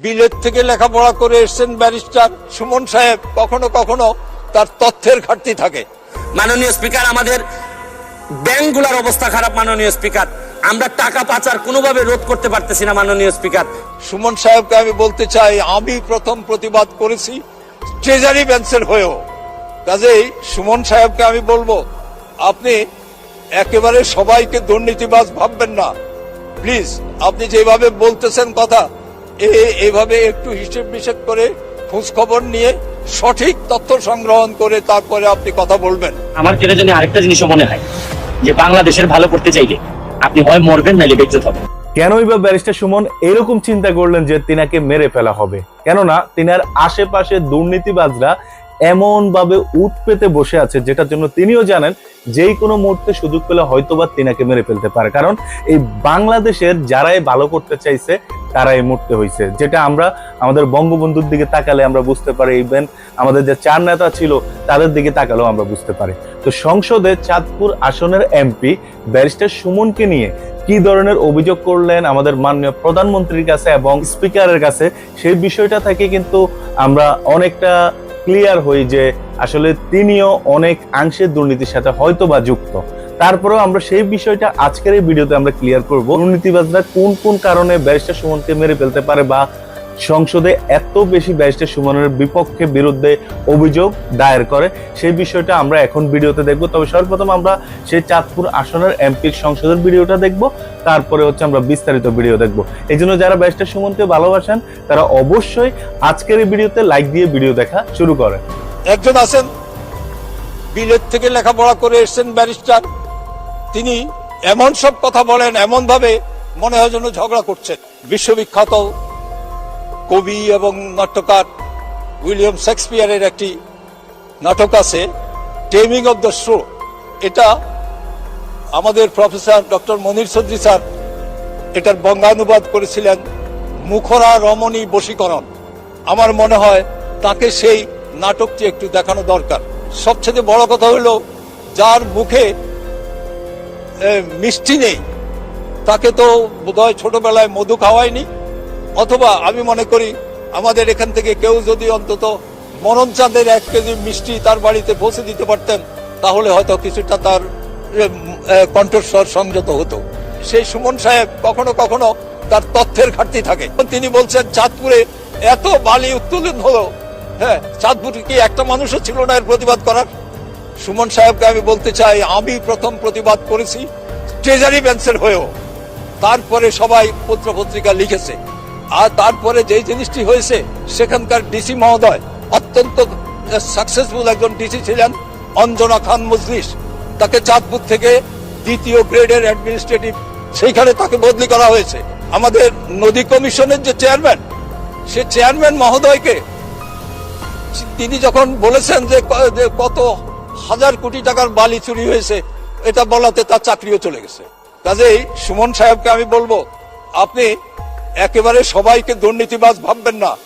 বিলেত থেকে লেখাপড়া করে এসছেন ব্যারিস্টার সুমন সাহেব। কখনো কখনো তার তথ্যের ঘাটতি থাকে। মাননীয় স্পিকার আমাদের ব্যাংকগুলোর অবস্থা খারাপ মাননীয় স্পিকার। আমরা টাকা পাচার কোনোভাবে রোধ করতে পারতেছি না মাননীয় স্পিকার। সুমন সাহেবকে আমি বলতে চাই আমি প্রথম প্রতিবাদ করেছি ট্রেজারি বেঞ্চের হয়েও। কাজেই সুমন সাহেবকে আমি বলব আপনি একেবারে সবাইকে দুর্নীতিবাজ ভাববেন না। প্লিজ আপনি যেভাবে বলতেছেন কথা এইভাবে একটু হিসেব নিষেধ করে খোঁজ খবর নিয়ে সঠিক তথ্য সংগ্রহণ করে তারপরে আপনি কথা বলবেন। আমার কেটে জন্য আরেকটা জিনিসও মনে হয় যে বাংলাদেশের ভালো করতে চাইলে আপনি হয় মরবেন নাহলে বেঁচে থাকবেন। কেনই বা ব্যারিস্টার সুমন এরকম চিন্তা করলেন যে তিনাকে মেরে ফেলা হবে? কেননা তিনার আশেপাশে দুর্নীতিবাজরা এমন ভাবে উত পেতে বসে আছে, যেটার জন্য তিনিও জানেন যেই কোনো মুহূর্তে সুযোগ পেলে হয়তোবা তিনাকে মেরে ফেলতে পারে। কারণ এই বাংলাদেশের যারাই ভালো করতে চাইছে, তারাই মরতে হয়েছে যেটা আমরা আমাদের বঙ্গবন্ধুর দিকে তাকালে আমরা বুঝতে পারি ইভেন আমাদের যে চার নেতা ছিল, তাদের দিকে তাকালেও আমরা বুঝতে পারি। তো সংসদে চাঁদপুর আসনের এমপি, ব্যারিস্টার সুমনকে নিয়ে কি ধরনের অভিযোগ করলেন আমাদের মাননীয় প্রধানমন্ত্রীর কাছে এবং স্পিকারের কাছে, সেই বিষয়টা থেকে কিন্তু আমরা অনেকটা ক্লিয়ার হই যে আসলে তিনিও অনেক আংশের দুর্নীতির সাথে হয়তো বা যুক্ত। তারপরেও আমরা সেই বিষয়টা আজকের এই ভিডিওতে আমরা ক্লিয়ার করব। দুর্নীতিবাজরা কোন কোন কারণে ব্যারিস্টার সুমনকে মেরে ফেলতে পারে বা সংসদে এত বেশি ব্যারিস্টার সুমনের বিপক্ষে বিরুদ্ধে অভিযোগ দায়ের করে, সেই বিষয়টা আমরা এখন ভিডিওতে দেখব। তবে সর্বপ্রথম আমরা সেই চাঁদপুর আসনের এমপির সংসদের ভিডিওটা দেখব, তারপরে হচ্ছে আমরা বিস্তারিত ভিডিও দেখব। এই জন্য যারা ব্যারিস্টার সুমনকে ভালোবাসেন, তারা অবশ্যই আজকের এই ভিডিওতে লাইক দিয়ে ভিডিও দেখা শুরু করে একজন আছেন, বিলেত থেকে লেখাপড়া করে এসছেন ব্যারিস্টার। তিনি এমন সব কথা বলেন এমন ভাবে মনে হয় যেন ঝগড়া করছেন। বিশ্ববিখ্যাত কবি এবং নাট্যকার উইলিয়াম শেক্সপিয়ারের একটি নাটক আছে টেমিং অব দ্য শো এটা আমাদের professor doctor Munir Chowdhury sir এটার বঙ্গানুবাদ করেছিলেন মুখরা রমণী বশীকরণ। আমার মনে হয় তাকে সেই নাটকটি একটু দেখানো দরকার। সবচেয়ে বড় কথা হলো, যার মুখে মিষ্টি নেই, তাকে তো বোধহয় ছোটবেলায় মধু খাওয়ায়নি। অথবা আমি মনে করি আমাদের এখান থেকে কেউ যদি অন্তত মরণ চাঁদের এক কেজি মিষ্টি তার বাড়িতে পৌঁছে দিতে পারতেন, তাহলে হয়তো কিছুটা তার কণ্ঠস্বর সংযত হতো। সেই সুমন সাহেব কখনো কখনো তার তথ্যের ঘাটতি থাকে। তিনি বলছেন, চাঁদপুরে এত বালি উত্তোলন হলো। হ্যাঁ চাঁদপুরে কি একটা মানুষও ছিল না এর প্রতিবাদ করার? সুমন সাহেবকে আমি বলতে চাই, আমি প্রথম প্রতিবাদ করেছি ট্রেজারি বেঞ্চের হয়েও। তারপরে সবাই পত্র পত্রিকা লিখেছে। আর তারপরে যে জিনিসটি হয়েছে, সেখানকার ডিসি মহোদয় অত্যন্ত সাকসেসফুল একজন ডিসি ছিলেন, অঞ্জনা খান মজলিস। তাকে চাঁদপুর থেকে দ্বিতীয় গ্রেডের অ্যাডমিনিস্ট্রেটিভ সেইখানে তাকে বদলি করা হয়েছে। আমাদের নদী কমিশনের যে চেয়ারম্যান সে চেয়ারম্যান মহোদয়কে তিনি যখন বলেছেন যে কত হাজার কোটি টাকার বালি চুরি হয়েছে, এটা বলাতে তার চাকরিও চলে গেছে। কাজেই সুমন সাহেবকে আমি বলব, আপনি একেবারে সবাইকে দুর্নীতিবাজ ভাববেন না।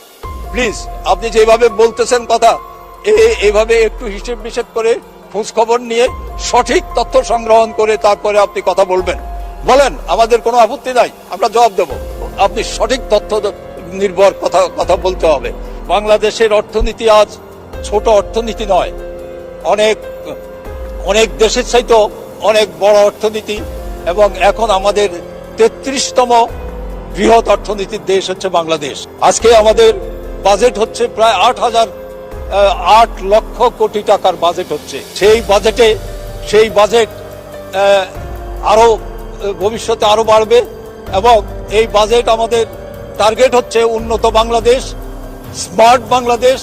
প্লিজ, আপনি যেভাবে বলতেছেন কথা, এ- এইভাবে একটু হিসেব নিষেধ করে খোঁজ খবর নিয়ে সঠিক তথ্য সংগ্রহণ করে তারপরে আপনি কথা বলবেন। বলেন, আমাদের কোনো আপত্তি নাই, আমরা জবাব দেব। আপনি সঠিক তথ্য নির্ভর কথা কথা বলতে হবে। বাংলাদেশের অর্থনীতি আজ ছোট অর্থনীতি নয়। অনেক অনেক দেশের চাইতেও অনেক বড় অর্থনীতি এবং এখন আমাদের তেত্রিশতম বৃহৎ অর্থনীতির দেশ হচ্ছে বাংলাদেশ। আজকে আমাদের বাজেট হচ্ছে প্রায় আট হাজার আট লক্ষ কোটি টাকার বাজেট হচ্ছে। সেই বাজেটে সেই বাজেট আহ, আরও ভবিষ্যতে আরও বাড়বে এবং এই বাজেট আমাদের টার্গেট হচ্ছে উন্নত বাংলাদেশ স্মার্ট বাংলাদেশ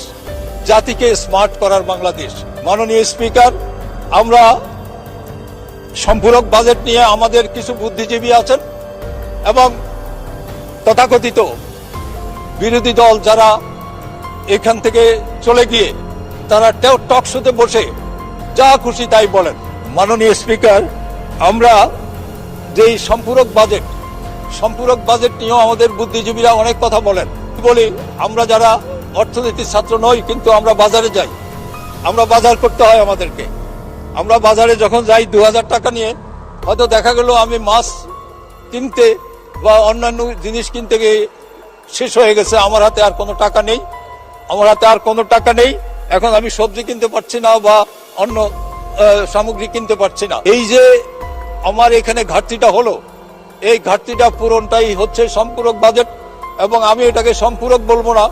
জাতিকে স্মার্ট করার বাংলাদেশ। মাননীয় স্পিকার আমরা সম্পূরক বাজেট নিয়ে আমাদের কিছু বুদ্ধিজীবী আছেন এবং তথাকথিত বিরোধী দল যারা এখান থেকে চলে গিয়ে তারা টক শোতে বসে যা খুশি তাই বলেন। মাননীয় স্পিকার, আমরা যেই সম্পূরক বাজেট সম্পূরক বাজেট নিয়েও আমাদের বুদ্ধিজীবীরা অনেক কথা বলেন। বলি, আমরা যারা অর্থনীতির ছাত্র নই, কিন্তু আমরা বাজারে যাই। আমরা বাজার করতে হয় আমাদেরকে। আমরা বাজারে যখন যাই দু হাজার টাকা নিয়ে, হয়তো দেখা গেল আমি মাছ কিনতে বা অন্যান্য জিনিস কিনতে গিয়ে শেষ হয়ে গেছে, আমার হাতে আর কোনো টাকা নেই, আমার হাতে আর কোনো টাকা নেই, এখন আমি সবজি কিনতে পারছি না বা অন্য সামগ্রী কিনতে পারছি না। এই যে আমার এখানে ঘাটতিটা হলো, এই ঘাটতিটা পূরণটাই হচ্ছে সম্পূরক বাজেট, এবং আমি এটাকে সম্পূরক বলব না,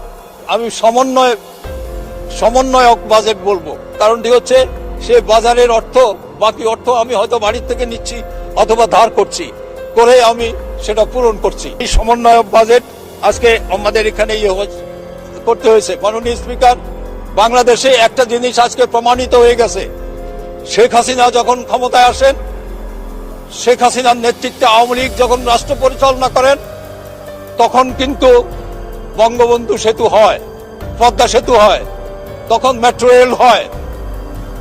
আমি সমন্বয়, সমন্বয়ক বাজেট বলব। কারণটি হচ্ছে, সে বাজারের অর্থ, বাকি অর্থ আমি হয়তো বাড়ির থেকে নিচ্ছি অথবা ধার করছি, করে আমি সেটা পূরণ করছি। এই সমন্বয়ক বাজেট আজকে আমাদের এখানে ইয়ে করতে হয়েছে। মাননীয় স্পিকার, বাংলাদেশে একটা জিনিস আজকে প্রমাণিত হয়ে গেছে। শেখ হাসিনা যখন ক্ষমতায় আসেন, শেখ হাসিনার নেতৃত্বে আওয়ামী লীগ যখন রাষ্ট্র পরিচালনা করেন, তখন কিন্তু বঙ্গবন্ধু সেতু হয়, পদ্মা সেতু হয়, তখন মেট্রো রেল হয়,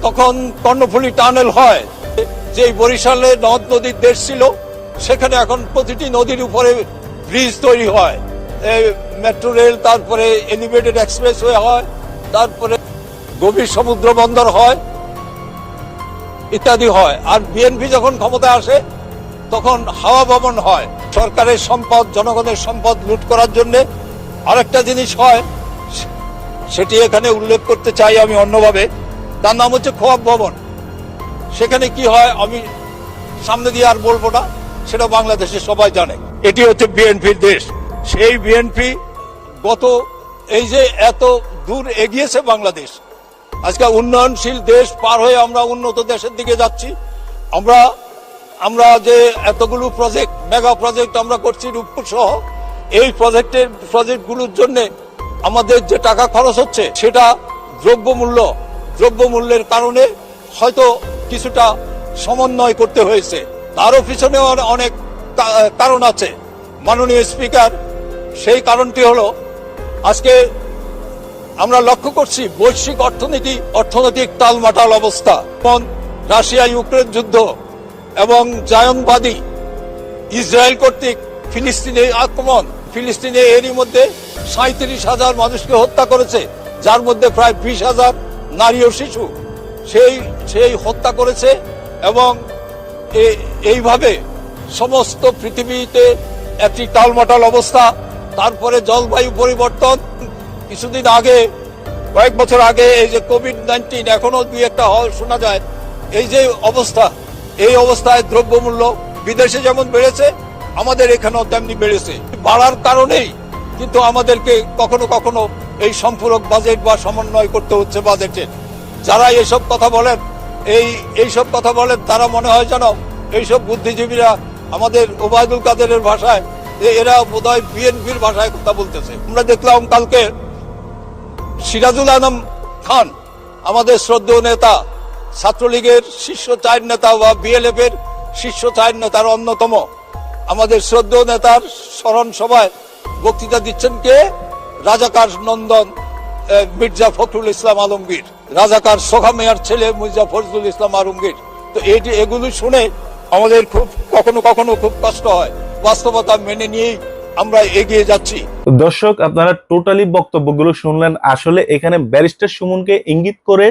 তখন কর্ণফুলী টানেল হয়। যে বরিশালে নদ নদীর দেশ ছিল সেখানে এখন প্রতিটি নদীর উপরে ব্রিজ তৈরি হয়। মেট্রো রেল, তারপরে এলিভেটেড এক্সপ্রেস হয়, তারপরে গভীর সমুদ্র বন্দর হয়, ইত্যাদি হয়। আর বিএনপি যখন ক্ষমতায় আসে, তখন হাওয়া ভবন হয়। সরকারের সম্পদ, জনগণের সম্পদ লুট করার জন্য আরেকটা জিনিস হয়, সেটি এখানে উল্লেখ করতে চাই আমি অন্যভাবে। তার নাম হচ্ছে খোয়াব ভবন। সেখানে কি হয়, আমি সামনে দিয়ে আর বলব না। সেটা বাংলাদেশে সবাই জানে। এটি হচ্ছে বিএনপির দেশ। সেই বিএনপি গত এই যে এত দূর এগিয়েছে বাংলাদেশ, আজকে উন্নয়নশীল দেশ পার হয়ে আমরা উন্নত দেশের দিকে যাচ্ছি। আমরা আমরা যে এতগুলো প্রজেক্ট মেগা প্রজেক্ট আমরা করছি রূপপুর সহ, এই প্রজেক্টের প্রজেক্টগুলোর জন্য আমাদের যে টাকা খরচ হচ্ছে, সেটা দ্রব্যমূল্য, দ্রব্যমূল্যের কারণে হয়তো কিছুটা সমন্বয় করতে হয়েছে। তারও পিছনে অনেক কারণ আছে। মাননীয় স্পিকার, সেই কারণটি হলো, আজকে আমরা লক্ষ্য করছি বৈশ্বিক অর্থনীতি, অর্থনৈতিক টালমাটাল অবস্থা। যেমন রাশিয়া ইউক্রেন যুদ্ধ এবং জায়নবাদী ইসরায়েল কর্তৃক ফিলিস্তিনে আক্রমণ। ফিলিস্তিনে এরই মধ্যে সাঁত্রিশ হাজার মানুষকে হত্যা করেছে, যার মধ্যে প্রায় বিশ হাজার নারী ও শিশু। সেই সেই হত্যা করেছে এবং এইভাবে সমস্ত পৃথিবীতে একটি টালমাটাল অবস্থা, তারপরে জলবায়ু পরিবর্তন। কিছুদিন আগে, কয়েক বছর আগে এই যে কোভিড নাইন্টিন এখনও দুই একটা হয় শোনা যায়। এই যে অবস্থা, এই অবস্থায় দ্রব্যমূল্য বিদেশে যেমন বেড়েছে, আমাদের এখানেও তেমনি বেড়েছে। বাড়ার কারণেই কিন্তু আমাদেরকে কখনো কখনো এই সম্পূরক বাজেট বা সমন্বয় করতে হচ্ছে বাজেটের। যারা এসব কথা বলেন এই, এইসব কথা বলেন, তারা মনে হয় যেন এইসব বুদ্ধিজীবীরা আমাদের ওবায়দুল কাদেরের ভাষায় যে এরা বোধহয় বিএনপির ভাষায় কথা বলতেছে। আমরা দেখলাম কালকে সিরাজুল আলম খান, আমাদের শ্রদ্ধেয় নেতা, ছাত্রলীগের শীর্ষ চার নেতা বা বিএলএফ এর শীর্ষ চার নেতার অন্যতম। আমাদের শ্রদ্ধেয় নেতার স্মরণ সভায় বক্তৃতা দিচ্ছেন কে? রাজাকার নন্দন মির্জা ফখরুল ইসলাম আলমগীর। রাজাকার সোখা মেয়ার ছেলে মির্জা ফজলুল ইসলাম আলমগীর। তো এটি এগুলো শুনে আমাদের খুব কখনো কখনো খুব কষ্ট হয়। বাস্তবতা মেনে নিয়েই আমরা এগিয়ে যাচ্ছি। দর্শক, আপনারা টোটালি বক্তব্যগুলো শুনলেন। আসলে এখানে ব্যারিস্টার সুমনকে ইঙ্গিত করে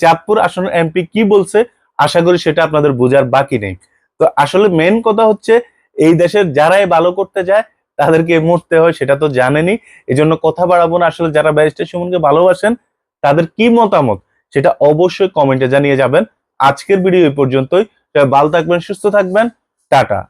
চাঁদপুর আসনের এমপি কি বলছে, আশা করি সেটা আপনাদের বোঝার বাকি নেই। তো আসলে মেন কথা হচ্ছে, এই দেশের যারাই ভালো করতে যায়, তাদেরকে মরতে হয়, সেটা তো জানেনি এই জন্য কথা বাড়াবো না। আসলে যারা ব্যারিস্টার সুমনকে ভালোবাসেন তাদের কি মতামত সেটা অবশ্যই কমেন্টে জানিয়ে যাবেন। আজকের ভিডিও এই পর্যন্তই। ভালো থাকবেন, সুস্থ থাকবেন। টাটা।